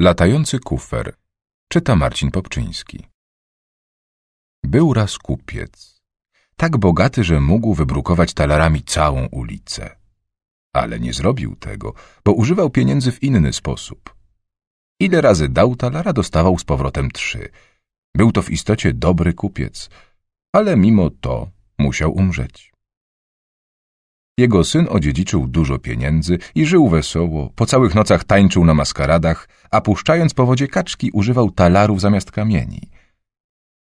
Latający kufer. Czyta Marcin Popczyński. Był raz kupiec. Tak bogaty, że mógł wybrukować talarami całą ulicę. Ale nie zrobił tego, bo używał pieniędzy w inny sposób. Ile razy dał talara, dostawał z powrotem trzy. Był to w istocie dobry kupiec, ale mimo to musiał umrzeć. Jego syn odziedziczył dużo pieniędzy i żył wesoło, po całych nocach tańczył na maskaradach, a puszczając po wodzie kaczki używał talarów zamiast kamieni.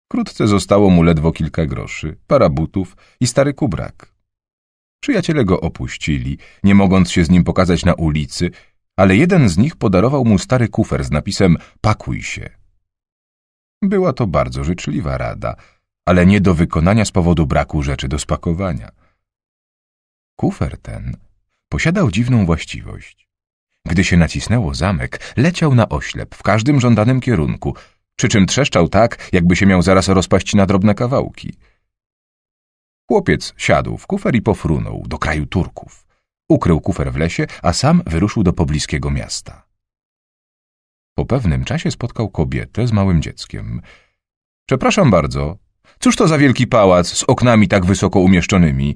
Wkrótce zostało mu ledwo kilka groszy, para butów i stary kubrak. Przyjaciele go opuścili, nie mogąc się z nim pokazać na ulicy, ale jeden z nich podarował mu stary kufer z napisem Pakuj się. Była to bardzo życzliwa rada, ale nie do wykonania z powodu braku rzeczy do spakowania. Kufer ten posiadał dziwną właściwość. Gdy się nacisnęło zamek, leciał na oślep w każdym żądanym kierunku, przy czym trzeszczał tak, jakby się miał zaraz rozpaść na drobne kawałki. Chłopiec siadł w kufer i pofrunął do kraju Turków. Ukrył kufer w lesie, a sam wyruszył do pobliskiego miasta. Po pewnym czasie spotkał kobietę z małym dzieckiem. Przepraszam bardzo, cóż to za wielki pałac z oknami tak wysoko umieszczonymi?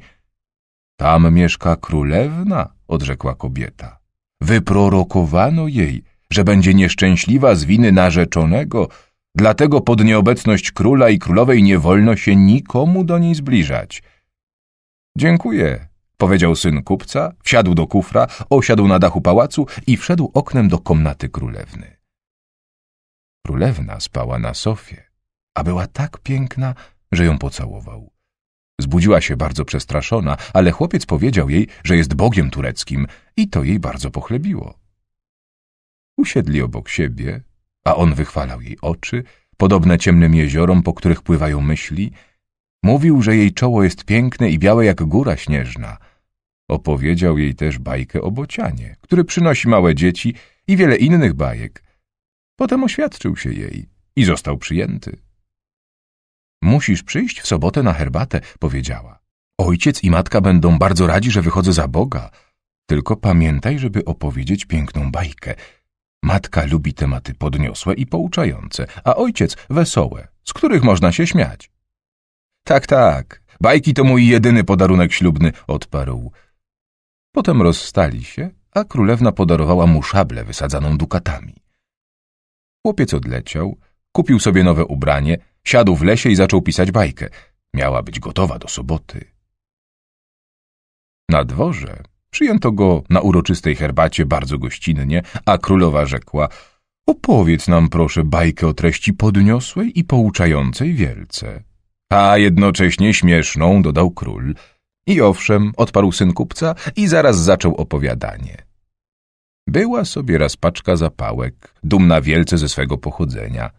Tam mieszka królewna, odrzekła kobieta. Wyprorokowano jej, że będzie nieszczęśliwa z winy narzeczonego, dlatego pod nieobecność króla i królowej nie wolno się nikomu do niej zbliżać. Dziękuję, powiedział syn kupca, wsiadł do kufra, osiadł na dachu pałacu i wszedł oknem do komnaty królewny. Królewna spała na sofie, a była tak piękna, że ją pocałował. Zbudziła się bardzo przestraszona, ale chłopiec powiedział jej, że jest bogiem tureckim i to jej bardzo pochlebiło. Usiedli obok siebie, a on wychwalał jej oczy, podobne ciemnym jeziorom, po których pływają myśli. Mówił, że jej czoło jest piękne i białe jak góra śnieżna. Opowiedział jej też bajkę o bocianie, który przynosi małe dzieci i wiele innych bajek. Potem oświadczył się jej i został przyjęty. Musisz przyjść w sobotę na herbatę, powiedziała. Ojciec i matka będą bardzo radzi, że wychodzę za Boga. Tylko pamiętaj, żeby opowiedzieć piękną bajkę. Matka lubi tematy podniosłe i pouczające, a ojciec wesołe, z których można się śmiać. Tak, tak, bajki to mój jedyny podarunek ślubny, odparł. Potem rozstali się, a królewna podarowała mu szablę wysadzaną dukatami. Chłopiec odleciał, kupił sobie nowe ubranie, siadł w lesie i zaczął pisać bajkę. Miała być gotowa do soboty. Na dworze przyjęto go na uroczystej herbacie bardzo gościnnie, a królowa rzekła – opowiedz nam proszę bajkę o treści podniosłej i pouczającej wielce. A jednocześnie śmieszną, dodał król. I owszem, odparł syn kupca i zaraz zaczął opowiadanie. Była sobie raz paczka zapałek, dumna wielce ze swego pochodzenia.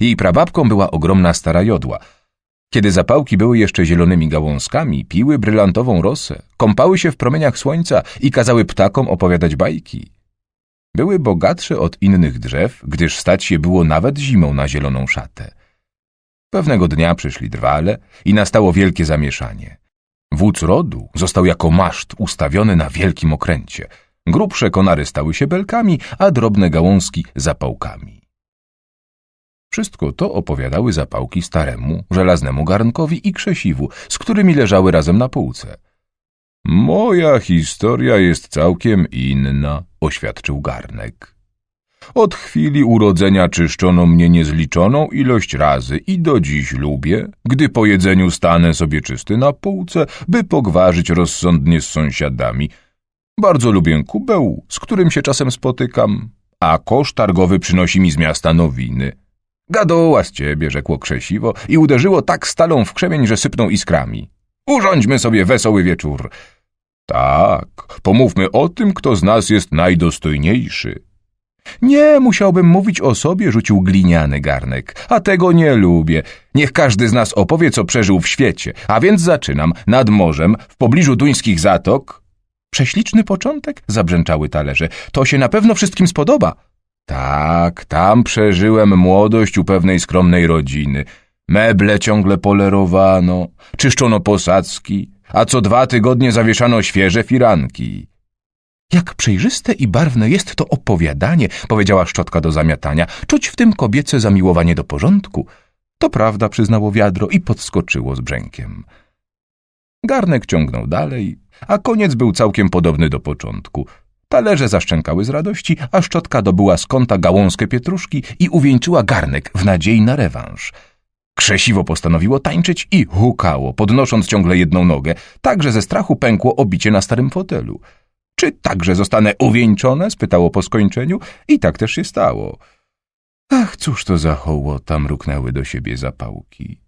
Jej prababką była ogromna stara jodła. Kiedy zapałki były jeszcze zielonymi gałązkami, piły brylantową rosę, kąpały się w promieniach słońca i kazały ptakom opowiadać bajki. Były bogatsze od innych drzew, gdyż stać się było nawet zimą na zieloną szatę. Pewnego dnia przyszli drwale i nastało wielkie zamieszanie. Wódz rodu został jako maszt ustawiony na wielkim okręcie. Grubsze konary stały się belkami, a drobne gałązki zapałkami. Wszystko to opowiadały zapałki staremu, żelaznemu garnkowi i krzesiwu, z którymi leżały razem na półce. Moja historia jest całkiem inna, oświadczył garnek. Od chwili urodzenia czyszczono mnie niezliczoną ilość razy i do dziś lubię, gdy po jedzeniu stanę sobie czysty na półce, by pogwarzyć rozsądnie z sąsiadami. Bardzo lubię kubeł, z którym się czasem spotykam, a kosz targowy przynosi mi z miasta nowiny. Gadoła z ciebie, rzekło krzesiwo i uderzyło tak stalą w krzemień, że sypnął iskrami. Urządźmy sobie wesoły wieczór. Tak, pomówmy o tym, kto z nas jest najdostojniejszy. Nie, musiałbym mówić o sobie, rzucił gliniany garnek, a tego nie lubię. Niech każdy z nas opowie, co przeżył w świecie, a więc zaczynam nad morzem, w pobliżu duńskich zatok. Prześliczny początek, zabrzęczały talerze. To się na pewno wszystkim spodoba. Tak, tam przeżyłem młodość u pewnej skromnej rodziny. Meble ciągle polerowano, czyszczono posadzki, a co dwa tygodnie zawieszano świeże firanki. Jak przejrzyste i barwne jest to opowiadanie, powiedziała szczotka do zamiatania. Czuć w tym kobiece zamiłowanie do porządku. To prawda, przyznało wiadro i podskoczyło z brzękiem. Garnek ciągnął dalej, a koniec był całkiem podobny do początku. Talerze zaszczękały z radości, a szczotka dobyła z kąta gałązkę pietruszki i uwieńczyła garnek w nadziei na rewanż. Krzesiwo postanowiło tańczyć i hukało, podnosząc ciągle jedną nogę, tak że ze strachu pękło obicie na starym fotelu. Czy także zostanę uwieńczone? spytało po skończeniu i tak też się stało. Ach, cóż to za hołota, mruknęły do siebie zapałki.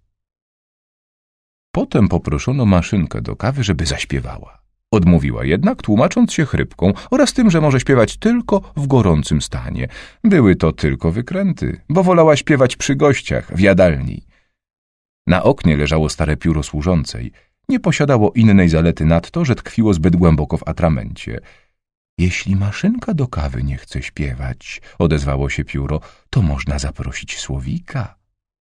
Potem poproszono maszynkę do kawy, żeby zaśpiewała. Odmówiła jednak, tłumacząc się chrypką oraz tym, że może śpiewać tylko w gorącym stanie. Były to tylko wykręty, bo wolała śpiewać przy gościach, w jadalni. Na oknie leżało stare pióro służącej. Nie posiadało innej zalety nadto, że tkwiło zbyt głęboko w atramencie. Jeśli maszynka do kawy nie chce śpiewać, odezwało się pióro, to można zaprosić słowika.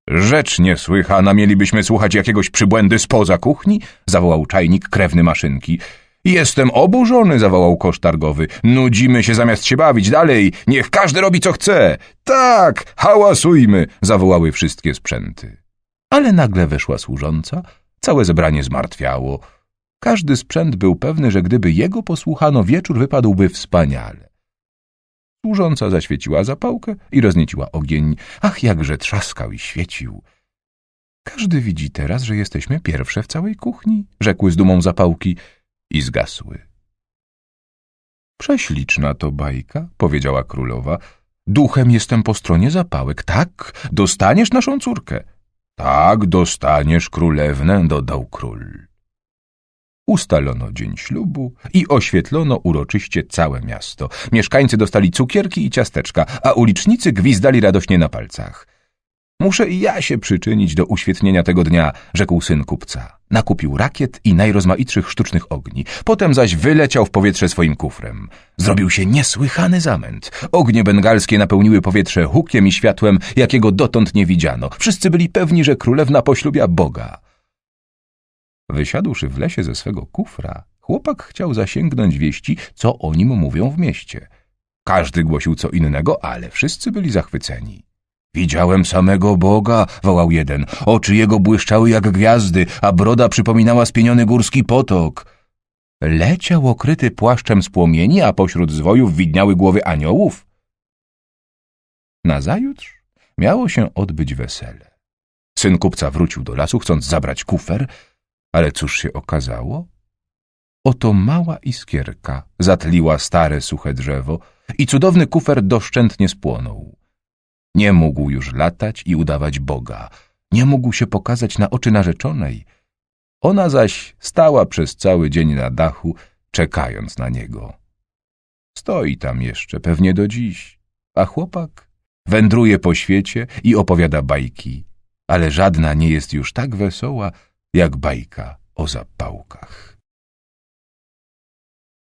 Rzecz niesłychana, mielibyśmy słuchać jakiegoś przybłędy spoza kuchni? zawołał czajnik krewny maszynki. Jestem oburzony, zawołał kosz targowy. Nudzimy się zamiast się bawić. Dalej, niech każdy robi co chce. Tak, hałasujmy, zawołały wszystkie sprzęty. Ale nagle weszła służąca, całe zebranie zmartwiało. Każdy sprzęt był pewny, że gdyby jego posłuchano, wieczór wypadłby wspaniale. Służąca zaświeciła zapałkę i roznieciła ogień. Ach, jakże trzaskał i świecił. Każdy widzi teraz, że jesteśmy pierwsze w całej kuchni, rzekły z dumą zapałki i zgasły. Prześliczna to bajka, powiedziała królowa. Duchem jestem po stronie zapałek. Tak, dostaniesz naszą córkę. Tak, dostaniesz królewnę, dodał król. Ustalono dzień ślubu i oświetlono uroczyście całe miasto. Mieszkańcy dostali cukierki i ciasteczka, a ulicznicy gwizdali radośnie na palcach. Muszę i ja się przyczynić do uświetnienia tego dnia, rzekł syn kupca. Nakupił rakiet i najrozmaitszych sztucznych ogni. Potem zaś wyleciał w powietrze swoim kufrem. Zrobił się niesłychany zamęt. Ognie bengalskie napełniły powietrze hukiem i światłem, jakiego dotąd nie widziano. Wszyscy byli pewni, że królewna poślubia Boga. Wysiadłszy w lesie ze swego kufra, chłopak chciał zasięgnąć wieści, co o nim mówią w mieście. Każdy głosił co innego, ale wszyscy byli zachwyceni. Widziałem samego Boga, wołał jeden. Oczy jego błyszczały jak gwiazdy, a broda przypominała spieniony górski potok. Leciał okryty płaszczem z płomieni, a pośród zwojów widniały głowy aniołów. Nazajutrz miało się odbyć wesele. Syn kupca wrócił do lasu, chcąc zabrać kufer, ale cóż się okazało? Oto mała iskierka zatliła stare, suche drzewo i cudowny kufer doszczętnie spłonął. Nie mógł już latać i udawać Boga. Nie mógł się pokazać na oczy narzeczonej. Ona zaś stała przez cały dzień na dachu, czekając na niego. Stoi tam jeszcze, pewnie do dziś, a chłopak wędruje po świecie i opowiada bajki, ale żadna nie jest już tak wesoła, jak bajka o zapałkach.